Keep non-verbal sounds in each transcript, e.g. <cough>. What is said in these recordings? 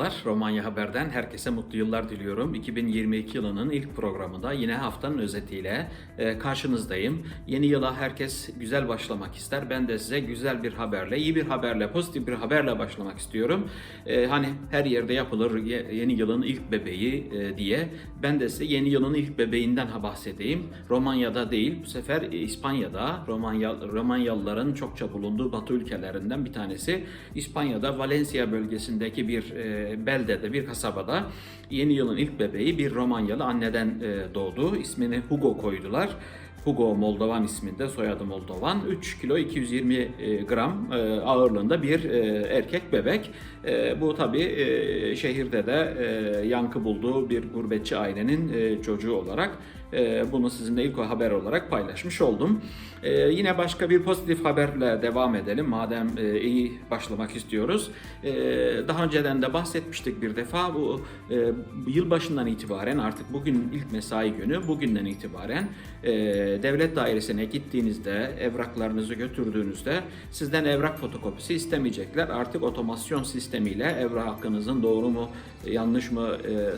Merhabalar, Romanya Haber'den herkese mutlu yıllar diliyorum. 2022 yılının ilk programında yine haftanın özetiyle e, karşınızdayım. Yeni yıla herkes güzel başlamak ister. Ben de size güzel bir haberle, iyi bir haberle, pozitif bir haberle başlamak istiyorum. E, hani her yerde yapılır ye- yeni yılın ilk bebeği e, diye. Ben de size yeni yılın ilk bebeğinden bahsedeyim. Romanya'da değil, bu sefer İspanya'da, Romanya, Romanyalıların çokça bulunduğu batı ülkelerinden bir tanesi. İspanya'da Valencia bölgesindeki bir e, beldede, bir kasabada yeni yılın ilk bebeği bir Romanyalı anneden e, doğdu. İsmini Hugo koydular. Hugo Moldovan isminde, soyadı Moldovan. 3 kilo 220 e, gram e, ağırlığında bir erkek bebek. Bu tabi şehirde de yankı bulduğu bir gurbetçi ailenin çocuğu olarak bunu sizinle ilk haber olarak paylaşmış oldum. E, Yine başka bir pozitif haberle devam edelim madem e, iyi başlamak istiyoruz. E, Daha önceden de bahsetmiştik bir defa bu e, yılbaşından itibaren artık bugün ilk mesai günü bugünden itibaren e, devlet dairesine gittiğinizde evraklarınızı götürdüğünüzde sizden evrak fotokopisi istemeyecekler. Artık otomasyon sistemiyle evrak hakkınızın doğru mu, yanlış mı,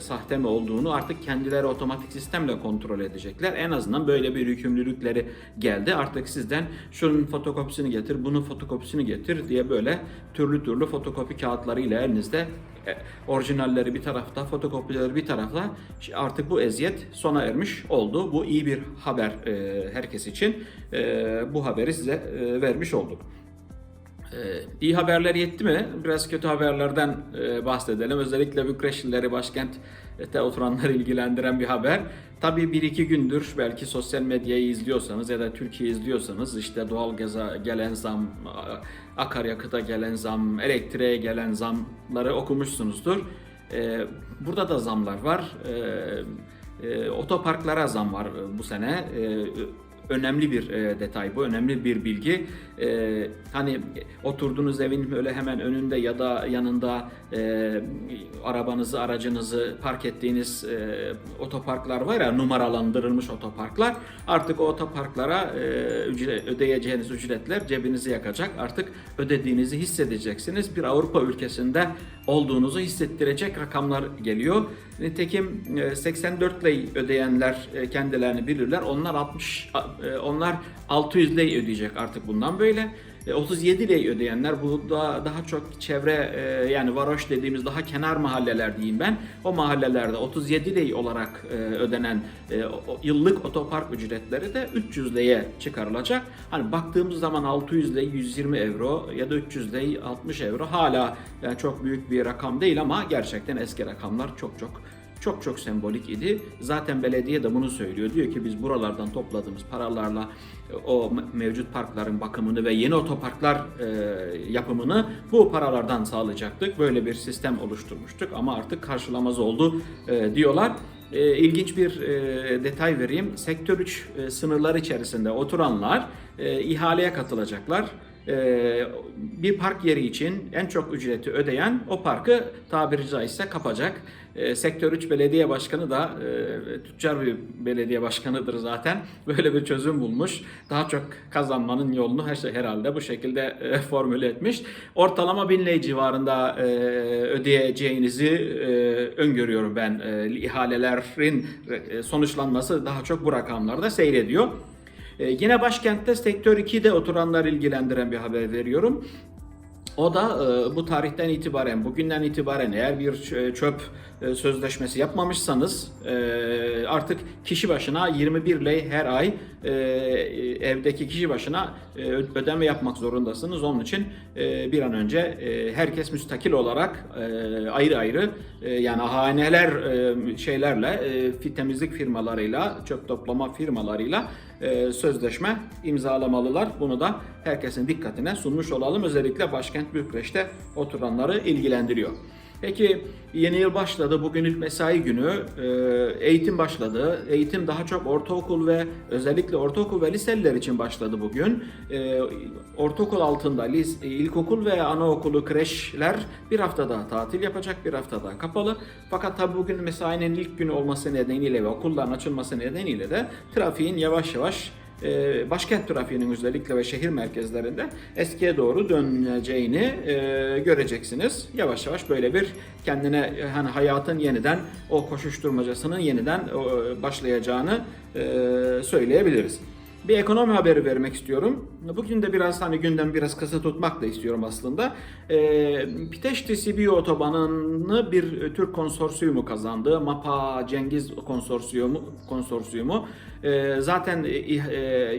sahte mi olduğunu artık kendileri otomatik sistemle kontrol edecekler. En azından böyle bir yükümlülükleri geldi. Artık sizden şunun fotokopisini getir, bunun fotokopisini getir diye böyle türlü türlü fotokopi kağıtlarıyla elinizde e, orijinalleri bir tarafta, fotokopileri bir tarafta artık bu eziyet sona ermiş oldu. Bu iyi bir haber e, herkes için. E, bu haberi size vermiş olduk. Ee, iyi haberler yetti mi? Biraz kötü haberlerden e, bahsedelim. Özellikle Bükreşlileri başkentte oturanları <laughs> ilgilendiren bir haber. Tabii bir iki gündür belki sosyal medyayı izliyorsanız ya da Türkiye izliyorsanız işte doğalgaza gelen zam, akaryakıta gelen zam, elektriğe gelen zamları okumuşsunuzdur. Ee, Burada da zamlar var. E, Otoparklara zam var e, bu sene. Önemli bir e, detay bu, önemli bir bilgi. E, hani oturduğunuz evin böyle hemen önünde ya da yanında e, arabanızı, aracınızı park ettiğiniz e, otoparklar var ya, numaralandırılmış otoparklar. Artık o otoparklara e, ücret, ödeyeceğiniz ücretler cebinizi yakacak. Artık ödediğinizi hissedeceksiniz. Bir Avrupa ülkesinde olduğunuzu hissettirecek rakamlar geliyor. Nitekim e, 84 lei ödeyenler e, kendilerini bilirler. Onlar 60 a- e, onlar 600 lei ödeyecek artık bundan böyle. E, 37 lei ödeyenler bu da daha çok çevre e, yani varoş dediğimiz daha kenar mahalleler diyeyim ben. O mahallelerde 37 lei olarak e, ödenen e, o- yıllık otopark ücretleri de 300 lei'ye çıkarılacak. Hani baktığımız zaman 600 lei 120 euro ya da 300 lei 60 euro hala yani çok büyük bir rakam değil ama gerçekten eski rakamlar çok çok çok çok sembolik idi. Zaten belediye de bunu söylüyor. Diyor ki biz buralardan topladığımız paralarla e, o me- mevcut parkların bakımını ve yeni otoparklar e, yapımını bu paralardan sağlayacaktık. Böyle bir sistem oluşturmuştuk ama artık karşılamaz oldu e, diyorlar. E, ilginç bir e, detay vereyim. Sektör 3 e, sınırları içerisinde oturanlar e, ihaleye katılacaklar. E, bir park yeri için en çok ücreti ödeyen o parkı tabiri caizse kapacak. E, Sektör 3 belediye başkanı da e, tüccar bir belediye başkanıdır zaten. <laughs> Böyle bir çözüm bulmuş. Daha çok kazanmanın yolunu her şey herhalde bu şekilde e, <laughs> formüle etmiş. Ortalama 1000 lei civarında e, ödeyeceğinizi öngörüyorum ben. İhalelerin sonuçlanması daha çok bu rakamlarda seyrediyor. E, yine başkentte Sektör 2'de oturanlar ilgilendiren bir haber veriyorum. O da e, bu tarihten itibaren, bugünden itibaren eğer bir ç- çöp e, sözleşmesi yapmamışsanız e, artık kişi başına 21 lei her ay e, evdeki kişi başına e, ödeme yapmak zorundasınız. Onun için e, bir an önce e, herkes müstakil olarak e, ayrı ayrı e, yani haneler e, şeylerle e, temizlik firmalarıyla, çöp toplama firmalarıyla e, sözleşme imzalamalılar. Bunu da herkesin dikkatine sunmuş olalım. Özellikle başkent Bükreş'te oturanları ilgilendiriyor. Peki yeni yıl başladı. Bugün ilk mesai günü. Ee, Eğitim başladı. Eğitim daha çok ortaokul ve özellikle ortaokul ve liseliler için başladı bugün. Ee, Ortaokul altında ilkokul ve anaokulu kreşler bir hafta daha tatil yapacak, bir hafta daha kapalı. Fakat tabi bugün mesainin ilk günü olması nedeniyle ve okulların açılması nedeniyle de trafiğin yavaş yavaş e, başkent trafiğinin özellikle ve şehir merkezlerinde eskiye doğru döneceğini e, göreceksiniz. Yavaş yavaş böyle bir kendine hani hayatın yeniden o koşuşturmacasının yeniden e, başlayacağını e, söyleyebiliriz. Bir ekonomi haberi vermek istiyorum. Bugün de biraz hani gündem biraz kısa tutmak da istiyorum aslında. E, Piteşti Sibiu otobanını bir Türk konsorsiyumu kazandı. MAPA Cengiz konsorsiyumu konsorsiyumu. E, zaten e, e,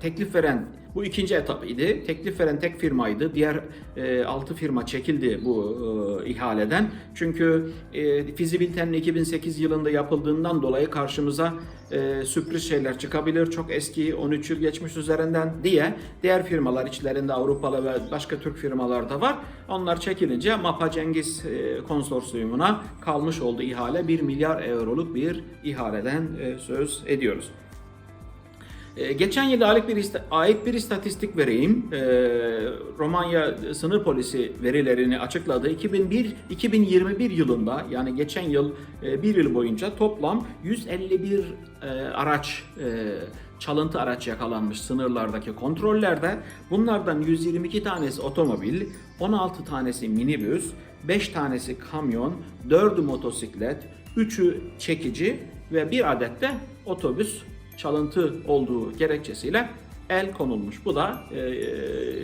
teklif veren bu ikinci etapıydı. Teklif veren tek firmaydı. Diğer e, 6 firma çekildi bu e, ihaleden. Çünkü e, fizibilitenin 2008 yılında yapıldığından dolayı karşımıza e, sürpriz şeyler çıkabilir. Çok eski 13 yıl geçmiş üzerinden diye diğer firmalar içlerinde Avrupalı ve başka Türk firmalar da var. Onlar çekilince Mapa Cengiz e, konsorsiyumuna kalmış oldu ihale. 1 milyar euroluk bir ihaleden e, söz ediyoruz. Ee, Geçen yıl ait bir, ait bir istatistik vereyim. Ee, Romanya sınır polisi verilerini açıkladı. 2001-2021 yılında yani geçen yıl e, bir yıl boyunca toplam 151 e, araç e, çalıntı araç yakalanmış sınırlardaki kontrollerde. Bunlardan 122 tanesi otomobil, 16 tanesi minibüs, 5 tanesi kamyon, 4'ü motosiklet, 3'ü çekici ve bir adet de otobüs çalıntı olduğu gerekçesiyle el konulmuş. Bu da e,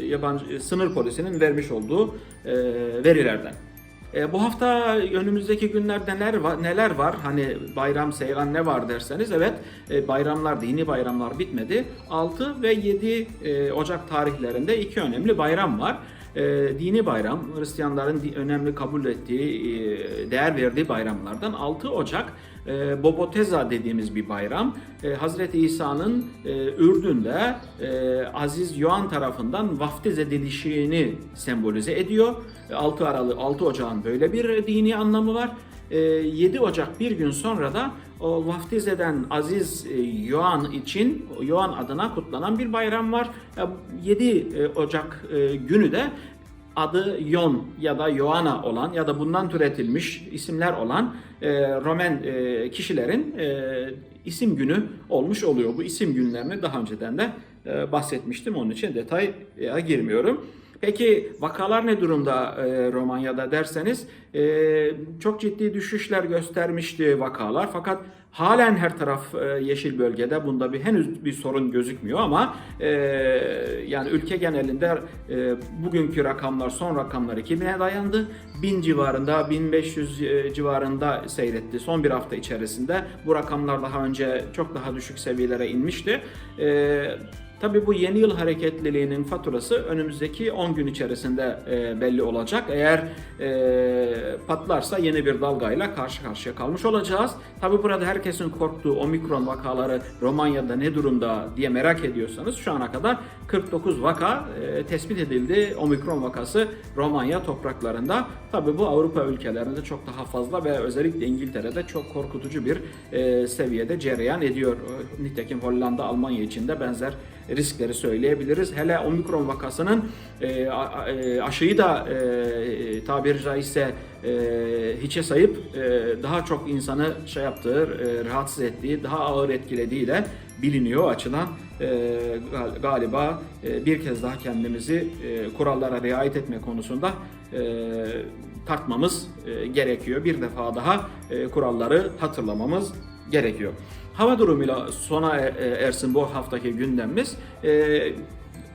yabancı e, sınır polisinin vermiş olduğu e, verilerden. E, bu hafta önümüzdeki günlerde neler var, neler var? Hani bayram, seyran ne var derseniz evet e, bayramlar, dini bayramlar bitmedi. 6 ve 7 e, Ocak tarihlerinde iki önemli bayram var. E, dini bayram, Hristiyanların önemli kabul ettiği, e, değer verdiği bayramlardan 6 Ocak e, Boboteza dediğimiz bir bayram. E, Hazreti İsa'nın e, Ürdün'de e, Aziz Yoğan tarafından vaftiz edilişini sembolize ediyor. E, 6 Aralık 6 Ocak'ın böyle bir dini anlamı var. E, 7 Ocak bir gün sonra da o vaftiz eden Aziz e, Yoğan için Yoğan adına kutlanan bir bayram var. E, 7 e, Ocak günü de adı Yon ya da Yoana olan ya da bundan türetilmiş isimler olan e, Roman e, kişilerin e, isim günü olmuş oluyor. Bu isim günlerini daha önceden de e, bahsetmiştim. Onun için detaya girmiyorum. Peki vakalar ne durumda e, Romanya'da derseniz e, çok ciddi düşüşler göstermişti vakalar fakat halen her taraf e, yeşil bölgede bunda bir henüz bir sorun gözükmüyor ama e, yani ülke genelinde e, bugünkü rakamlar son rakamlar 2000'e dayandı. 1000 civarında 1500 e, civarında seyretti son bir hafta içerisinde. Bu rakamlar daha önce çok daha düşük seviyelere inmişti. E, Tabii bu yeni yıl hareketliliğinin faturası önümüzdeki 10 gün içerisinde e, belli olacak. Eğer e, patlarsa yeni bir dalgayla karşı karşıya kalmış olacağız. Tabii burada herkesin korktuğu omikron vakaları Romanya'da ne durumda diye merak ediyorsanız şu ana kadar 49 vaka e, tespit edildi. Omikron vakası Romanya topraklarında. Tabii bu Avrupa ülkelerinde çok daha fazla ve özellikle İngiltere'de çok korkutucu bir seviyede cereyan ediyor. Nitekim Hollanda, Almanya için de benzer riskleri söyleyebiliriz. Hele omikron vakasının e, e, aşıyı da e, tabiri caizse e, hiçe sayıp e, daha çok insanı şey yaptığı, e, rahatsız ettiği, daha ağır etkilediğiyle biliniyor o açıdan. E, gal- galiba e, bir kez daha kendimizi e, kurallara riayet etme konusunda e, tartmamız e, gerekiyor. Bir defa daha e, kuralları hatırlamamız gerekiyor. Hava durumuyla sona e- e- ersin bu haftaki gündemimiz. E,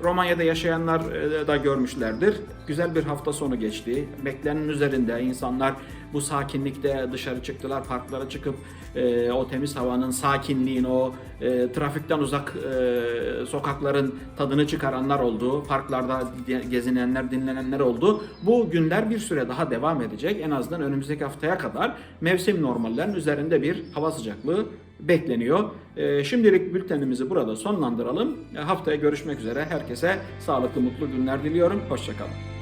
Romanya'da yaşayanlar da görmüşlerdir. Güzel bir hafta sonu geçti. Beklenenin üzerinde insanlar bu sakinlikte dışarı çıktılar, parklara çıkıp e, o temiz havanın, sakinliğin, o e, trafikten uzak e, sokakların tadını çıkaranlar oldu. Parklarda ge- gezinenler, dinlenenler oldu. Bu günler bir süre daha devam edecek. En azından önümüzdeki haftaya kadar mevsim normallerin üzerinde bir hava sıcaklığı bekleniyor. E, şimdilik bültenimizi burada sonlandıralım. E, haftaya görüşmek üzere. Herkese sağlıklı, mutlu günler diliyorum. Hoşçakalın.